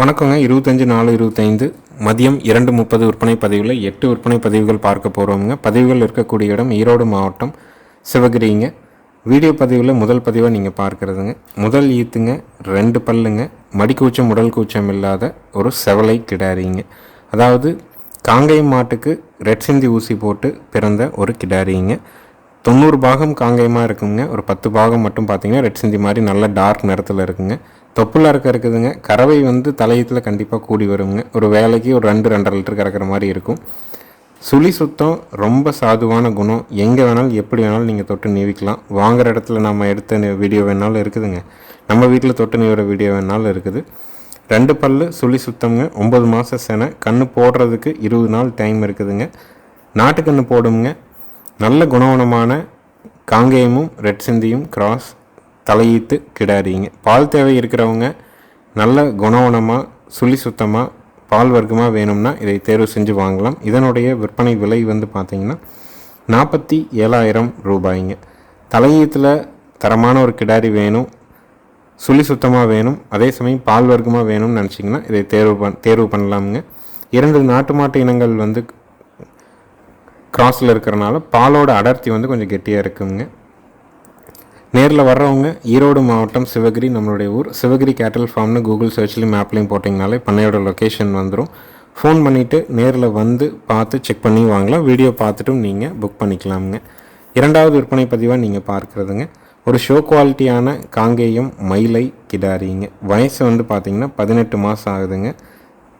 வணக்கங்க. இருபத்தஞ்சி நாலு இருபத்தைந்து. மதியம் இரண்டு முப்பது விற்பனை பதிவில் எட்டு விற்பனை பதிவுகள் பார்க்க போகிறோமுங்க பதிவுகள் இருக்கக்கூடிய இடம் ஈரோடு மாவட்டம் சிவகிரிங்க. வீடியோ பதிவில் முதல் பதிவாக நீங்கள் பார்க்குறதுங்க. முதல் ஈத்துங்க ரெண்டு பல்லுங்க. மடிக்கூச்சம் உடல் கூச்சம் இல்லாத ஒரு செவலை கிடாரிங்க. அதாவது காங்கேயம் மாட்டுக்கு ரெட் சிந்தி ஊசி போட்டு பிறந்த ஒரு கிடாரிங்க. தொண்ணூறு பாகம் காங்கேயமாக இருக்குங்க. ஒரு பத்து பாகம் மட்டும் பார்த்தீங்கன்னா ரெட் சிந்தி மாதிரி நல்ல டார்க் நிறத்தில் இருக்குங்க. தொப்புல இருக்க இருக்குதுங்க. கறவை வந்து தலையத்தில் கண்டிப்பாக கூடி வருங்க. ஒரு வேலைக்கு ஒரு ரெண்டு ரெண்டரை லிட்டர் கறக்கிற மாதிரி இருக்கும். சுழி சுத்தம் ரொம்ப சாதுவான குணம். எங்கே வேணாலும் எப்படி வேணாலும் நீங்கள் தொட்டு நீவிக்கலாம். வாங்குற இடத்துல நம்ம எடுத்த வீடியோ வேணாலும் இருக்குதுங்க. நம்ம வீட்டில் தொட்டு நீவுற வீடியோ வேணாலும் இருக்குது. ரெண்டு பல்லு சுழி சுத்தம்ங்க. ஒம்பது மாத செனை. கன்று போடுறதுக்கு இருபது நாள் டைம் இருக்குதுங்க. நாட்டுக்கண்ணு போடுங்க. நல்ல குணவனமான காங்கேயமும் ரெட் சிந்தியும் கிராஸ் தலையீத்து கிடாரிங்க பால் தேவை இருக்கிறவங்க நல்ல குணவனமாக சுழி சுத்தமாக பால் வர்க்கமாக வேணும்னா இதை தேர்வு செஞ்சு வாங்கலாம். இதனுடைய விற்பனை விலை வந்து பார்த்தீங்கன்னா நாற்பத்தி ஏழாயிரம் ரூபாய்ங்க. தலையீத்தில் தரமான ஒரு கிடாரி வேணும் சுழி சுத்தமாக வேணும் அதே சமயம் பால் வர்க்கமாக வேணும்னு நினச்சிங்கன்னா இதை தேர்வு பண் தேர்வு பண்ணலாமுங்க. இரண்டு நாட்டு மாட்டு இனங்கள் வந்து கிராஸில் இருக்கிறனால பாலோட அடர்த்தி வந்து கொஞ்சம் கெட்டியாக இருக்குங்க. நேரில் வர்றவங்க ஈரோடு மாவட்டம் சிவகிரி நம்மளுடைய ஊர் சிவகிரி கேட்டல் ஃபார்ம்னு கூகுள் சர்ச்லையும் மேப்லேயும் போட்டிங்கனாலே பண்ணையோட லொக்கேஷன் வந்துடும் ஃபோன் பண்ணிவிட்டு நேரில் வந்து பார்த்து செக் பண்ணி வாங்கலாம். வீடியோ பார்த்துட்டும் நீங்கள் புக் பண்ணிக்கலாமுங்க. இரண்டாவது விற்பனை பதிவாக நீங்கள் பார்க்குறதுங்க. ஒரு ஷோ குவாலிட்டியான காங்கேயம் மயிலை கிடாரிங்க. வயசு வந்து பார்த்திங்கன்னா பதினெட்டு மாதம் ஆகுதுங்க.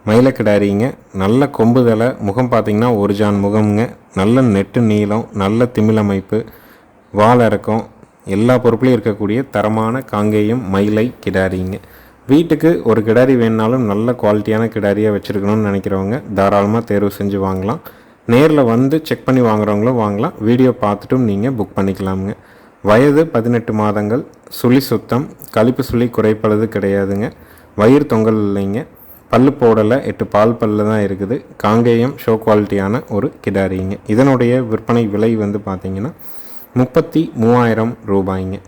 மயில கிடாரிங்க. நல்ல கொம்பு தலை முகம் பார்த்தீங்கன்னா ஒரு ஜான் முகம்ங்க. நல்ல நெட்டு நீளம் நல்ல திமிழமைப்பு வால் இறக்கம். எல்லா பொறுப்புலையும் இருக்கக்கூடிய தரமான காங்கேயம் மயிலை கிடாரிங்க. வீட்டுக்கு ஒரு கிடாரி வேணுனாலும் நல்ல குவாலிட்டியான கிடாரியாக வச்சுருக்கணும்னு நினைக்கிறவங்க தாராளமாக தேர்வு செஞ்சு வாங்கலாம். நேரில் வந்து செக் பண்ணி வாங்குறவங்களும் வாங்கலாம். வீடியோ பார்த்துட்டும் நீங்கள் புக் பண்ணிக்கலாமுங்க. வயது பதினெட்டு மாதங்கள் சுழி சுத்தம் கழிப்பு சுழி குறைப்பளது கிடையாதுங்க. வயிறு தொங்கல் இல்லைங்க. பல்லு போடலை எட்டு பால் பல்லு தான் இருக்குது. காங்கேயம் ஷோ குவாலிட்டியான ஒரு கிடாரிங்க. இதனுடைய விற்பனை விலை வந்து பார்த்தீங்கன்னா முப்பத்தி மூவாயிரம் ரூபாய்ங்க.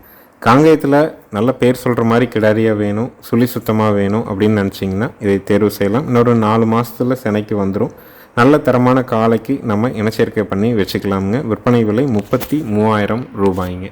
காங்கேயத்தில் நல்ல பேர் சொல்கிற மாதிரி கிடாரியாக வேணும் சுழி சுத்தமாக வேணும் அப்படின்னு நினச்சிங்கன்னா இதை தேர்வு செய்யலாம். இன்னொரு நாலு மாதத்துல செனைக்கு வந்துடும் நல்ல தரமான காலைக்கு நம்ம இனச்சேர்க்கை பண்ணி வச்சுக்கலாமுங்க. விற்பனை விலை முப்பத்தி மூவாயிரம் ரூபாய்ங்க.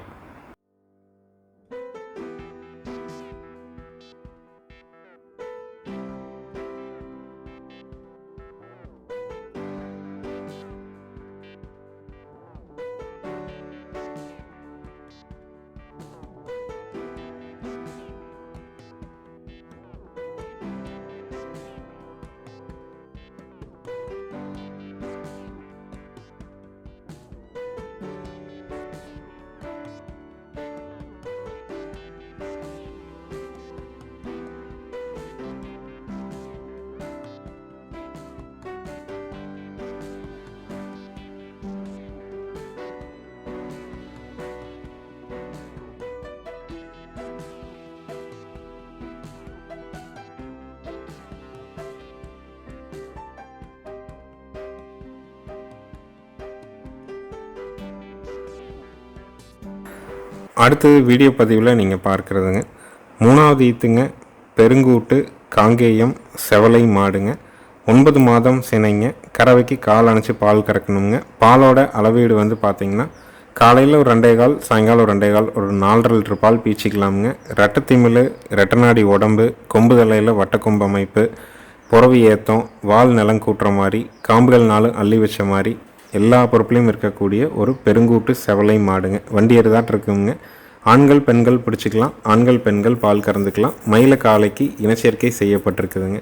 அடுத்தது வீடியோ பதிவில் நீங்கள் பார்க்குறதுங்க. மூணாவது ஈத்துங்க பெருங்கூட்டு காங்கேயம் செவலை மாடுங்க. ஒன்பது மாதம் சினைங்க கறவைக்கு கால் அணைச்சி பால் கறக்கணுங்க. பாலோட அளவீடு வந்து பார்த்தீங்கன்னா காலையில் ஒரு ரெண்டே கால் சாயங்காலம் ஒரு ரெண்டே கால் ஒரு நாலரை லிட்டர் பால் பீச்சிக்கலாமுங்க. ரெட்டத்திமிழ் ரெட்டநாடி உடம்பு கொம்பு தலையில் வட்டக்கொம்பு அமைப்பு புறவி ஏத்தம் வால் நிலம் கூட்டுற மாதிரி காம்புகள் நாளும் அள்ளி வச்ச மாதிரி எல்லா பொறுப்புலையும் இருக்கக்கூடிய ஒரு பெருங்கூட்டு செவலை மாடுங்க. வண்டி எருதாட்டு இருக்குங்க. ஆண்கள் பெண்கள் பிடிச்சிக்கலாம். ஆண்கள் பெண்கள் பால் கறந்துக்கலாம். மயில காலைக்கு இனச்சேர்க்கை செய்யப்பட்டிருக்குதுங்க.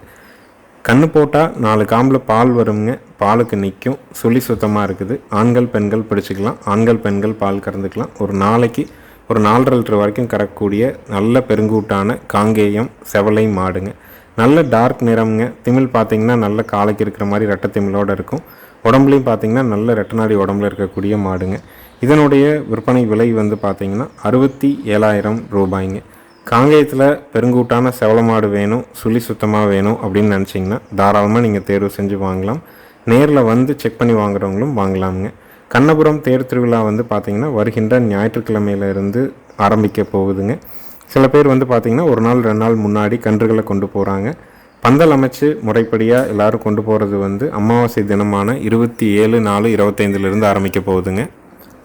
கண்ணு போட்டால் நாலு காம்பில் பால் வருங்க. பாலுக்கு நிற்கும் சுழி சுத்தமாக இருக்குது. ஆண்கள் பெண்கள் பிடிச்சிக்கலாம். ஆண்கள் பெண்கள் பால் கறந்துக்கலாம். ஒரு நாளைக்கு ஒரு நாலரை லிட்டர் வரைக்கும் கறக்கக்கூடிய நல்ல பெருங்கூட்டான காங்கேயம் செவலை மாடுங்க. நல்ல டார்க் நிறம்ங்க. திமிழ் பார்த்தீங்கன்னா நல்ல காலைக்கு இருக்கிற மாதிரி ரெட்டை திமிழோட இருக்கும். உடம்புலையும் பார்த்தீங்கன்னா நல்ல ரெட்டநாடி உடம்புல இருக்கக்கூடிய மாடுங்க. இதனுடைய விற்பனை விலை வந்து பார்த்தீங்கன்னா அறுபத்தி ஏழாயிரம் ரூபாய்ங்க. காங்கேயத்தில் பெருங்கூட்டான செவல மாடு வேணும் சுழி சுத்தமாக வேணும் அப்படின்னு நினச்சிங்கன்னா தாராளமாக நீங்கள் தேர்வு செஞ்சு வாங்கலாம். நேரில் வந்து செக் பண்ணி வாங்குறவங்களும் வாங்கலாமுங்க. கண்ணபுரம் தேர் திருவிழா வந்து பார்த்திங்கன்னா வருகின்ற ஞாயிற்றுக்கிழமையிலிருந்து ஆரம்பிக்க போகுதுங்க. சில பேர் வந்து பார்த்திங்கன்னா ஒரு நாள் ரெண்டு நாள் முன்னாடி கன்றுகளை கொண்டு போகிறாங்க பந்தல் அமைச்சு முறைப்படியாக எல்லாரும் கொண்டு போகிறது வந்து அமாவாசை தினமான இருபத்தி ஏழு நாலு இருபத்தைந்துலேருந்து ஆரம்பிக்க போகுதுங்க.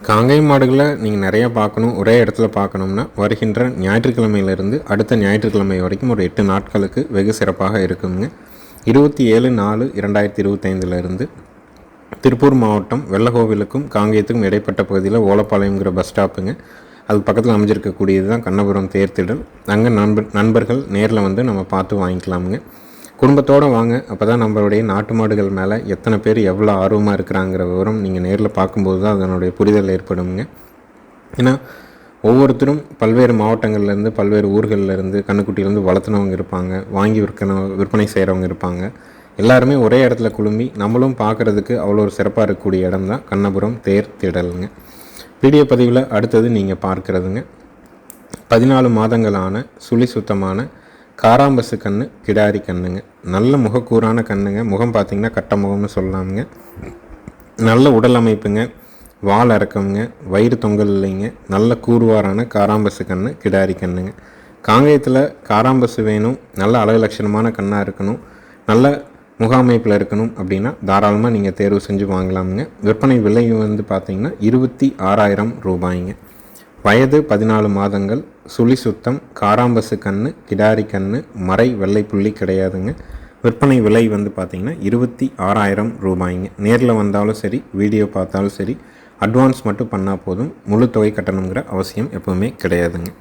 காங்கை மாடுகளை நீங்கள் நிறையா பார்க்கணும் ஒரே இடத்துல பார்க்கணும்னா வருகின்ற ஞாயிற்றுக்கிழமையிலிருந்து அடுத்த ஞாயிற்றுக்கிழமை வரைக்கும் ஒரு எட்டு நாட்களுக்கு வெகு சிறப்பாக இருக்குங்க. இருபத்தி ஏழு நாலு இரண்டாயிரத்தி இருபத்தைந்துலேருந்து திருப்பூர் மாவட்டம் வெள்ளகோவிலுக்கும் காங்கேயத்துக்கும் இடைப்பட்ட பகுதியில் ஓலப்பாளையங்கிற பஸ் ஸ்டாப்புங்க. அது பக்கத்தில் அமைஞ்சிருக்கக்கூடியது தான் கண்ணபுரம் தேர்த்திடல். அங்கே நண்பர் நண்பர்கள் நேரில் வந்து நம்ம பார்த்து வாங்கிக்கலாமுங்க. குடும்பத்தோடு வாங்க. அப்போ தான் நம்மளுடைய நாட்டு மாடுகள் மேலே எத்தனை பேர் எவ்வளோ ஆர்வமாக இருக்கிறாங்கிற விவரம் நீங்கள் நேரில் பார்க்கும்போது தான் அதனுடைய புரிதல் ஏற்படுங்க ஏன்னா ஒவ்வொருத்தரும் பல்வேறு மாவட்டங்கள்லேருந்து பல்வேறு ஊர்கள்லேருந்து கண்ணுக்குட்டியிலேருந்து வளர்த்துனவங்க இருப்பாங்க. வாங்கி விற்கன விற்பனை செய்கிறவங்க இருப்பாங்க. எல்லாருமே ஒரே இடத்துல குழுமி நம்மளும் பார்க்குறதுக்கு அவ்வளோ ஒரு சிறப்பாக இருக்கக்கூடிய இடம் தான் கண்ணபுரம் தேர் திடலுங்க. வீடியோ பதிவில் அடுத்தது நீங்கள் பார்க்குறதுங்க. பதினாலு மாதங்களான சுழி சுத்தமான காராம்பசு கண்ணு கிடாரி கண்ணுங்க. நல்ல முகக்கூறான கண்ணுங்க. முகம் பார்த்திங்கன்னா கட்ட முகம்னு சொல்லலாமுங்க நல்ல உடல் அமைப்புங்க. வால் இறக்கமுங்க வயிறு தொங்கல் இல்லைங்க. நல்ல கூறுவாரான காராம்பசு கண்ணு கிடாரி கண்ணுங்க. காங்கேயத்தில் காராம்பசு வேணும். நல்ல அழகு லட்சணமான கண்ணாக இருக்கணும். நல்ல முகாமைப்பில் இருக்கணும் அப்படின்னா தாராளமாக நீங்கள் தேர்வு செஞ்சு வாங்கலாமுங்க. விற்பனை விலை வந்து பார்த்திங்கன்னா இருபத்தி ஆறாயிரம் ரூபாய்ங்க. வயது பதினாலு மாதங்கள் சுழி சுத்தம் காராம்பசு கன்று கிடாரி கன்று மறை வெள்ளை புள்ளி கிடையாதுங்க. விற்பனை விலை வந்து பார்த்திங்கன்னா இருபத்தி ஆறாயிரம் ரூபாய்ங்க. நேரில் வந்தாலும் சரி வீடியோ பார்த்தாலும் சரி அட்வான்ஸ் மட்டும் பண்ணால் போதும். முழு தொகை கட்டணுங்கிற அவசியம் எப்போவுமே கிடையாதுங்க.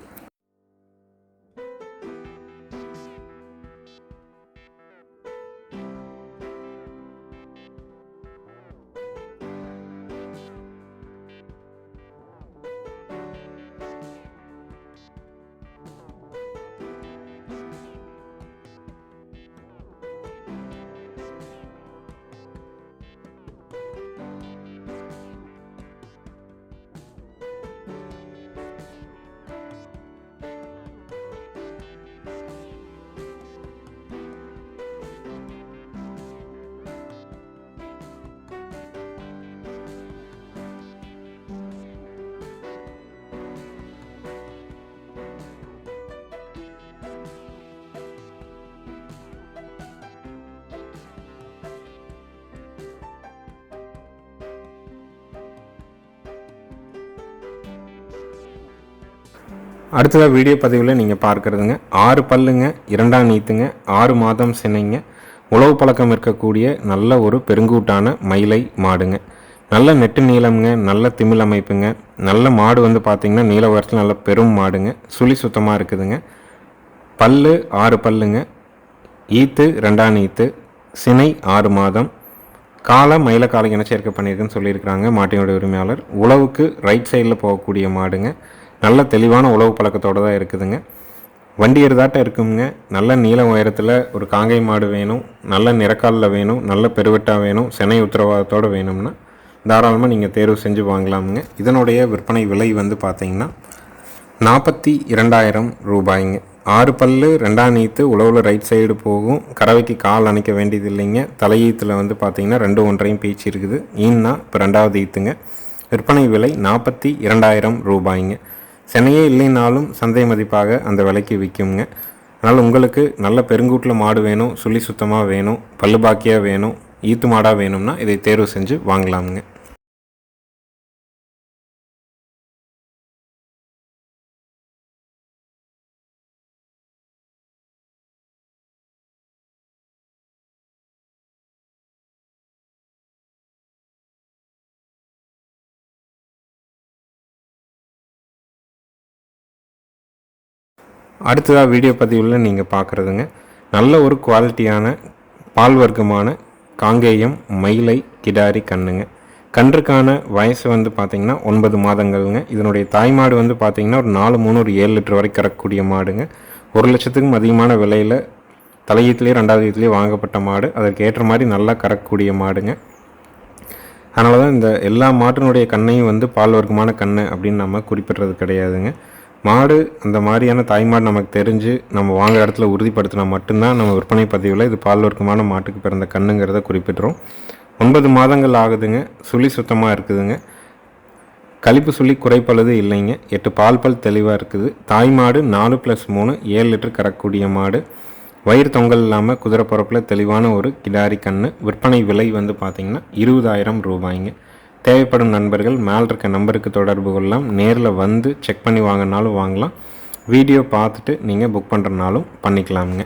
அடுத்ததாக வீடியோ பதிவில் நீங்கள் பார்க்குறதுங்க. ஆறு பல்லுங்க இரண்டாம் நீத்துங்க ஆறு மாதம் சினைங்க. உழவு பழக்கம் இருக்கக்கூடிய நல்ல ஒரு பெருங்கூட்டான மயிலை மாடுங்க. நல்ல நெட்டு நீளம்ங்க நல்ல திமிழ் அமைப்புங்க. நல்ல மாடு வந்து பார்த்திங்கன்னா நீல உயரத்தில் நல்ல பெரும் மாடுங்க. சுழி சுத்தமாக இருக்குதுங்க. பல்லு ஆறு பல்லுங்க. ஈத்து ரெண்டாம் ஈத்து சினை ஆறு மாதம். காலை மயில காலை இனச்சேர்க்கை பண்ணியிருக்குன்னு சொல்லியிருக்கிறாங்க மாட்டினுடைய உரிமையாளர். உழவுக்கு ரைட் சைடில் போகக்கூடிய மாடுங்க. நல்ல தெளிவான உழவு பழக்கத்தோடு தான் இருக்குதுங்க. வண்டி எருதாட்டம் இருக்குங்க. நல்ல நீள உயரத்தில் ஒரு காங்கை மாடு வேணும். நல்ல நிறக்காலில் வேணும். நல்ல பெருவெட்டாக வேணும். சென்னை உத்தரவாதத்தோடு வேணும்னா தாராளமாக நீங்கள் தேர்வு செஞ்சு வாங்கலாமுங்க. இதனுடைய விற்பனை விலை வந்து பார்த்திங்கன்னா நாற்பத்தி இரண்டாயிரம் ரூபாய்ங்க. ஆறு பல்லு ரெண்டாம் நீத்து உழவில் ரைட் சைடு போகும். கறவைக்கு கால் அணைக்க வேண்டியது இல்லைங்க தலையீத்தில் வந்து பார்த்திங்கன்னா ரெண்டு ஒன்றையும் பீச்சு இருக்குது. ஈன்னா இப்போ ரெண்டாவது ஈத்துங்க. விற்பனை விலை நாற்பத்தி இரண்டாயிரம் ரூபாய்ங்க. சென்னையே இல்லைனாலும் சந்தை மதிப்பாக அந்த விலைக்கு விற்குங்க. அதனால் உங்களுக்கு நல்ல பெருங்கூட்டில் மாடு வேணும் சுழி சுத்தமாக வேணும் பல்லு பாக்கியாக வேணும் ஈத்து மாடாக வேணும்னா இதை தேர்வு செஞ்சு வாங்கலாமுங்க. அடுத்ததாக வீடியோ பதிவில் நீங்கள் பார்க்குறதுங்க நல்ல ஒரு குவாலிட்டியான பால் வர்க்கமான காங்கேயம் மயிலை கிடாரி கண்ணுங்க. கன்றுக்கான வயசு வந்து பார்த்திங்கன்னா ஒன்பது மாதங்கள்ங்க. இதனுடைய தாய்மாடு வந்து பார்த்திங்கன்னா ஒரு நாலு மூணு ஒரு ஏழு லிட்டர் வரைக்கும் கறக்கக்கூடிய மாடுங்க. ஒரு லட்சத்துக்கும் அதிகமான விலையில் தலையீத்துலேயே ரெண்டாவது ஈத்துலேயே வாங்கப்பட்ட மாடு. அதற்கு ஏற்ற மாதிரி நல்லா கறக்கக்கூடிய மாடுங்க. அதனால தான் இந்த எல்லா மாட்டினுடைய கண்ணையும் வந்து பால் வர்க்கமான கண்ணு அப்படின்னு நம்ம குறிப்பிட்றது கிடையாதுங்க. மாடு அந்த மாதிரியான தாய்மாடு நமக்கு தெரிஞ்சு நம்ம வாங்க இடத்துல உறுதிப்படுத்தினா மட்டும்தான் நம்ம விற்பனை பதிவில் இது பால் வர்க்கமான மாட்டுக்கு பிறந்த கண்ணுங்கிறத குறிப்பிட்றோம். ஒன்பது மாதங்கள் ஆகுதுங்க. சுழி சுத்தமாக இருக்குதுங்க. கழிப்பு சுழி குறைப்பளது இல்லைங்க. எட்டு பால் பல் தெளிவாக இருக்குது. தாய் மாடு நாலு ப்ளஸ் மூணு ஏழு லிட்டர் கறக்கூடிய மாடு. வயிறு தொங்கல் இல்லாமல் குதிரை பிறப்பில் தெளிவான ஒரு கிடாரி கன்று விற்பனை விலை வந்து பார்த்திங்கன்னா இருபதாயிரம் ரூபாய்ங்க. தேவைப்படும் நண்பர்கள் மேல் இருக்க நம்பருக்கு தொடர்பு கொள்ளலாம். நேரில் வந்து செக் பண்ணி வாங்கினாலும் வாங்கலாம். வீடியோ பார்த்துட்டு நீங்கள் புக் பண்ணுறனாலும் பண்ணிக்கலாமுங்க.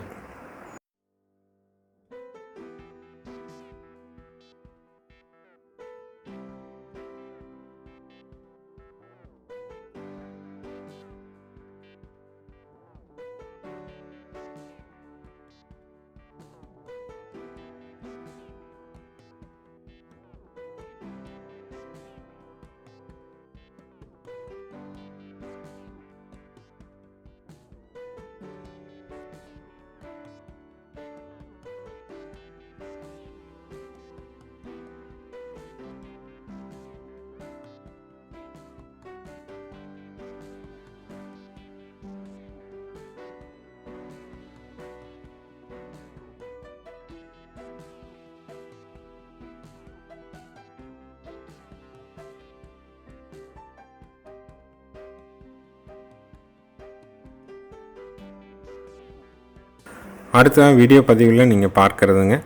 அடுத்த வீடியோ பதிவில் நீங்கள் பார்க்குறதுங்க.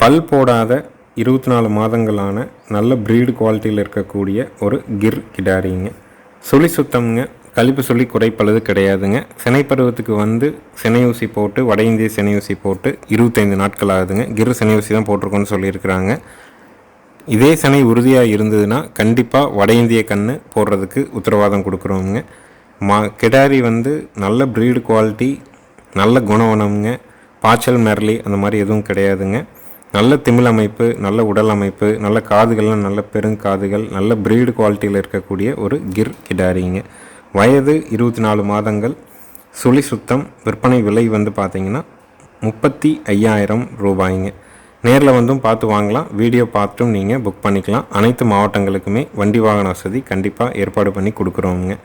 பல் போடாத இருபத்தி நாலு மாதங்களான நல்ல ப்ரீடு குவாலிட்டியில் இருக்கக்கூடிய ஒரு கிர் கிடாரிங்க. சுழி சுத்தம்ங்க கழிப்பு சொல்லி குறைப்பழுது கிடையாதுங்க. சினை பருவத்துக்கு வந்து சினையூசி போட்டு வட இந்திய சினை ஊசி போட்டு இருபத்தைந்து நாட்கள் ஆகுதுங்க. கிர் சினையூசி ஊசி தான் போட்டிருக்கோன்னு சொல்லியிருக்கிறாங்க. இதே சனை உறுதியாக இருந்ததுன்னா கண்டிப்பாக வட இந்திய கன்று போடுறதுக்கு உத்தரவாதம் கொடுக்குறோங்க மா கிடாரி வந்து நல்ல ப்ரீடு குவாலிட்டி நல்ல குணவனம்ங்க. பாய்ச்சல் மெரளி அந்த மாதிரி எதுவும் கிடையாதுங்க. நல்ல திமிழ் அமைப்பு நல்ல உடல் அமைப்பு நல்ல காதுகள்லாம் நல்ல பெருங்காதுகள் நல்ல ப்ரீடு குவாலிட்டியில் இருக்கக்கூடிய ஒரு கிர் கிடாரிங்க. வயது இருபத்தி நாலு மாதங்கள். சுழி சுத்தம் விற்பனை விலை வந்து பார்த்திங்கன்னா முப்பத்தி ஐயாயிரம் ரூபாய்ங்க. நேரில் வந்தும் பார்த்து வாங்கலாம். வீடியோ பார்த்தும் நீங்கள் புக் பண்ணிக்கலாம். அனைத்து மாவட்டங்களுக்குமே வண்டி வாகன வசதி கண்டிப்பாக ஏற்பாடு பண்ணி கொடுக்குறோங்க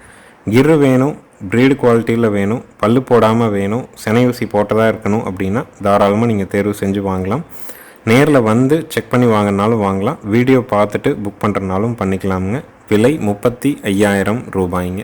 கிரு வேணும் ப்ரீடு குவாலிட்டியில் வேணும் பல்லு போடாமல் வேணும் செனை ஊசி போட்டதாக இருக்கணும் அப்படின்னா தாராளமாக நீங்கள் தேர்வு செஞ்சு வாங்கலாம். நேரில் வந்து செக் பண்ணி வாங்கினாலும் வாங்கலாம். வீடியோ பார்த்துட்டு புக் பண்ணுறனாலும் பண்ணிக்கலாமுங்க. விலை முப்பத்தி ஐயாயிரம் ரூபாய்ங்க.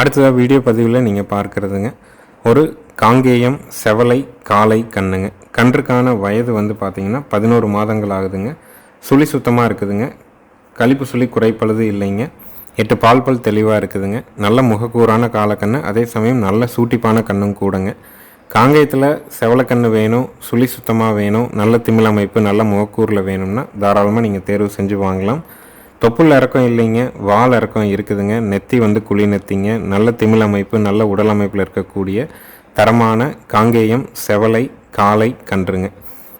அடுத்ததாக வீடியோ பதிவில் நீங்கள் பார்க்குறதுங்க. ஒரு காங்கேயம் செவலை காலை கண்ணுங்க. கன்றுக்கான வயது வந்து பார்த்திங்கன்னா பதினோரு மாதங்கள் ஆகுதுங்க. சுழி சுத்தமாக இருக்குதுங்க. கழிப்பு சுழி குறைப்பழுது இல்லைங்க. எட்டு பால் பல் தெளிவாக இருக்குதுங்க. நல்ல முகக்கூறான காலக்கண்ணு அதே சமயம் நல்ல சூட்டிப்பான கண்ணும் கூடங்க. காங்கேயத்தில் செவலக்கண்ணு வேணும் சுழி சுத்தமாக வேணும் நல்ல திமிழ் அமைப்பு நல்ல முகக்கூரில் வேணும்னா தாராளமாக நீங்கள் தேர்வு செஞ்சு வாங்கலாம். தொப்புள் இறக்கம் இல்லைங்க வால் இறக்கம் இருக்குதுங்க. நெத்தி வந்து குழி நெத்திங்க. நல்ல திமிழ் அமைப்பு நல்ல உடல் அமைப்பில் இருக்கக்கூடிய தரமான காங்கேயம் செவலை காலை கன்றுங்க.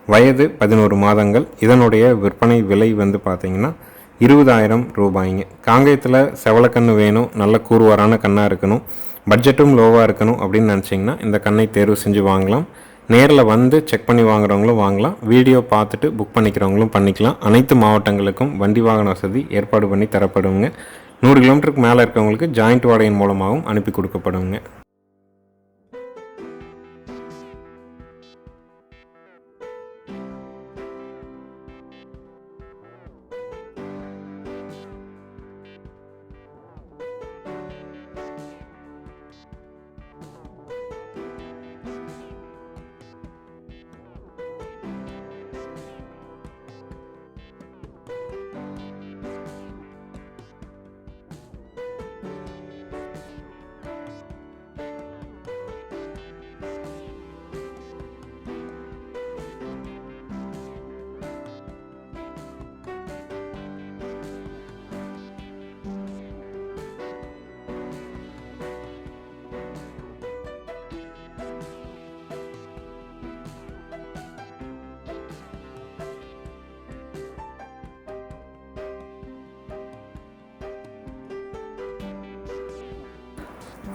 வயது பதினோரு மாதங்கள். இதனுடைய விற்பனை விலை வந்து பார்த்திங்கன்னா இருபதாயிரம் ரூபாய்ங்க. காங்கேயத்தில் செவலக்கன்று வேணும் நல்ல கூறுவாரான கண்ணாக இருக்கணும். பட்ஜெட்டும் லோவாக இருக்கணும் அப்படின்னு நினச்சிங்கன்னா இந்த கண்ணை தேர்வு செஞ்சு வாங்கலாம். நேரில் வந்து செக் பண்ணி வாங்குறவங்களும் வாங்கலாம். வீடியோ பார்த்துட்டு புக் பண்ணிக்கிறவங்களும் பண்ணிக்கலாம். அனைத்து மாவட்டங்களுக்கும் வண்டி வாகன வசதி ஏற்பாடு பண்ணி தரப்படுங்க. நூறு கிலோமீட்டருக்கு மேலே இருக்கவங்களுக்கு ஜாயிண்ட் வாடகையின் மூலமாகவும் அனுப்பி கொடுக்கப்படுங்க.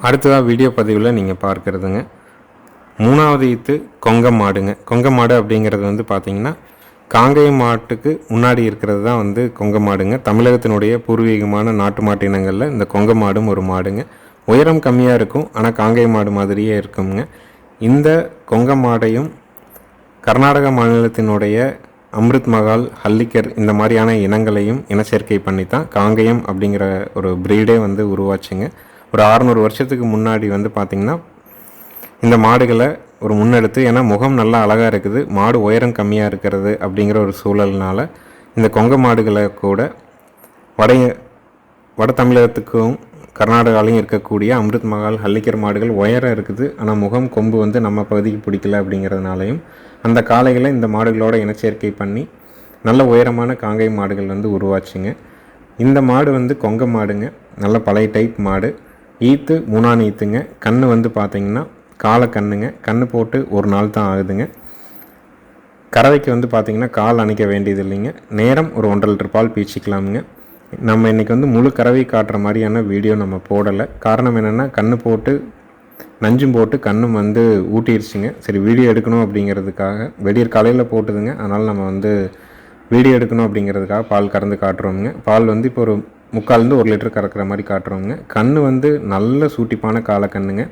அடுத்ததாக வீடியோ பதிவில் நீங்கள் பார்க்குறதுங்க. மூணாவது ஈத்து கொங்க மாடுங்க. கொங்க மாடு அப்படிங்கிறது வந்து பார்த்திங்கன்னா காங்கேய மாட்டுக்கு முன்னாடி இருக்கிறது தான் வந்து கொங்க மாடுங்க. தமிழகத்தினுடைய பூர்வீகமான நாட்டு மாட்டு இனங்களில் இந்த கொங்க மாடும் ஒரு மாடுங்க. உயரம் கம்மியாக இருக்கும் ஆனால் காங்கேய மாடு மாதிரியே இருக்குங்க இந்த கொங்க மாடையும் கர்நாடக மாநிலத்தினுடைய அம்ருத் மகால் ஹல்லிக்கர் இந்த மாதிரியான இனங்களையும் இனச்சேர்க்கை பண்ணி தான் காங்கேயம் அப்படிங்கிற ஒரு ப்ரீடே வந்து உருவாச்சுங்க. ஒரு அறநூறு வருஷத்துக்கு முன்னாடி வந்து பார்த்திங்கன்னா இந்த மாடுகளை ஒரு முன்னெடுத்து ஏன்னா முகம் நல்லா அழகாக இருக்குது மாடு உயரம் கம்மியாக இருக்கிறது அப்படிங்கிற ஒரு சூழல்னால இந்த கொங்க மாடுகளை கூட வட வட தமிழகத்துக்கும் கர்நாடகாலையும் இருக்கக்கூடிய அமிர்த் மகால் ஹல்லிக்கர் மாடுகள் உயரம் இருக்குது. ஆனால் முகம் கொம்பு வந்து நம்ம பகுதிக்கு பிடிக்கல அப்படிங்கிறதுனாலையும் அந்த காளைகளை இந்த மாடுகளோட இனச்சேர்க்கை பண்ணி நல்ல உயரமான காங்கை மாடுகள் வந்து உருவாச்சுங்க. இந்த மாடு வந்து கொங்க மாடுங்க. நல்ல பழைய டைப் மாடு. ஈத்து மூணாம் ஈத்துங்க. கண்ணு வந்து பார்த்தீங்கன்னா காலை கண்ணுங்க. கண்ணு போட்டு ஒரு நாள் தான் ஆகுதுங்க. கறவைக்கு வந்து பார்த்திங்கன்னா கால் அணைக்க வேண்டியது இல்லைங்க நேரம் ஒரு ஒன்றரை லிட்டர் பால் பீச்சிக்கலாமுங்க. நம்ம இன்றைக்கி வந்து முழு கறவை காட்டுற மாதிரியான வீடியோ நம்ம போடலை. காரணம் என்னென்னா கண்ணு போட்டு நஞ்சும் போட்டு கண்ணும் வந்து ஊட்டிருச்சுங்க. சரி வீடியோ எடுக்கணும் அப்படிங்கிறதுக்காக. வெடியற் காலையில் போட்டுதுங்க. அதனால் நம்ம வந்து வீடியோ எடுக்கணும் அப்படிங்கிறதுக்காக பால் கறந்து காட்டுறோமுங்க. பால் வந்து இப்போ ஒரு முக்கால்ந்து ஒரு லிட்டர் கறக்கிற மாதிரி காட்டுறோங்க கண் வந்து நல்ல சூட்டிப்பான காலை கண்ணுங்க.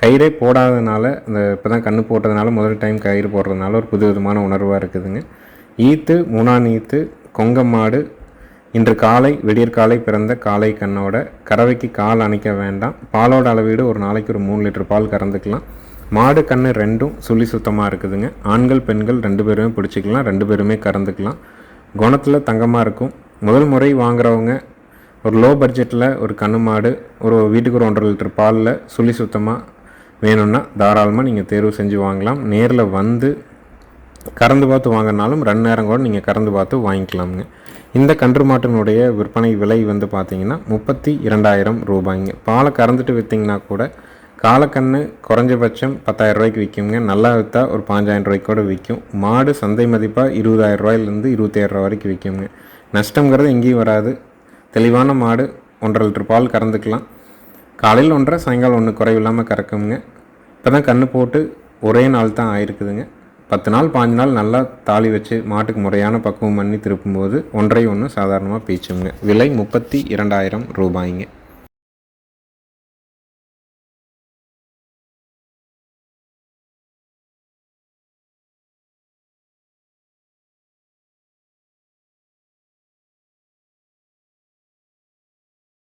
கயிறே போடாதனால இந்த இப்போ தான் கண்ணு போட்டதுனால முதல் டைம் கயிறு போடுறதுனால ஒரு புது விதமான உணர்வாக இருக்குதுங்க. ஈத்து மூணான் ஈத்து கொங்க மாடு இன்று காலை விடியற்காலை பிறந்த காலை கண்ணோட கறவைக்கு கால் அணைக்க வேண்டாம். பாலோட அளவீடு ஒரு நாளைக்கு ஒரு மூணு லிட்டர் பால் கறந்துக்கலாம். மாடு கண்ணு ரெண்டும் சுழி சுத்தமாக இருக்குதுங்க. ஆண்கள் பெண்கள் ரெண்டு பேருமே பிடிச்சிக்கலாம் ரெண்டு பேருமே கறந்துக்கலாம். குணத்தில் தங்கமாக இருக்கும். முதல் முறை வாங்குறவங்க ஒரு லோ பட்ஜெட்டில் ஒரு கண்ணு மாடு ஒரு வீட்டுக்கு ஒரு ஒன்றரை லிட்டர் பாலில் சுழி சுத்தமாக வேணும்னா தாராளமாக நீங்கள் தேர்வு செஞ்சு வாங்கலாம். நேரில் வந்து கறந்து பார்த்து வாங்கினாலும் ரெண்டு நேரம் கூட நீங்கள் கறந்து பார்த்து வாங்கிக்கலாமுங்க. இந்த கன்று மாட்டினுடைய விற்பனை விலை வந்து பார்த்திங்கன்னா முப்பத்தி இரண்டாயிரம் ரூபாய்ங்க. பாலை கறந்துட்டு விற்றிங்கன்னா கூட காலக்கன்று குறைஞ்சபட்சம் பத்தாயிரம் ரூபாய்க்கு விற்குங்க. நல்லா விற்றா ஒரு பாஞ்சாயிரம் ரூபாய்க்கு கூட விற்கும். மாடு சந்தை மதிப்பாக இருபதாயிரம் ரூபாயிலேருந்து இருபத்தாயிரம் ரூபா வரைக்கும் விற்குங்க. நஷ்டங்கிறது எங்கேயும் வராது. தெளிவான மாடு ஒன்றரை லிட்டர் பால் கறந்துக்கலாம். காலையில் ஒன்றரை சாயங்காலம் ஒன்று குறைவில்லாமல் கறக்குங்க. இப்போ தான் கன்று போட்டு ஒரே நாள் தான் ஆயிருக்குதுங்க. பத்து நாள் பாஞ்சு நாள் நல்லா தாலி வச்சு மாட்டுக்கு முறையான பக்குவம் பண்ணி திருப்பும்போது ஒன்றை ஒன்று சாதாரணமாக பீச்சுங்க. விலை முப்பத்தி இரண்டாயிரம் ரூபாய்ங்க.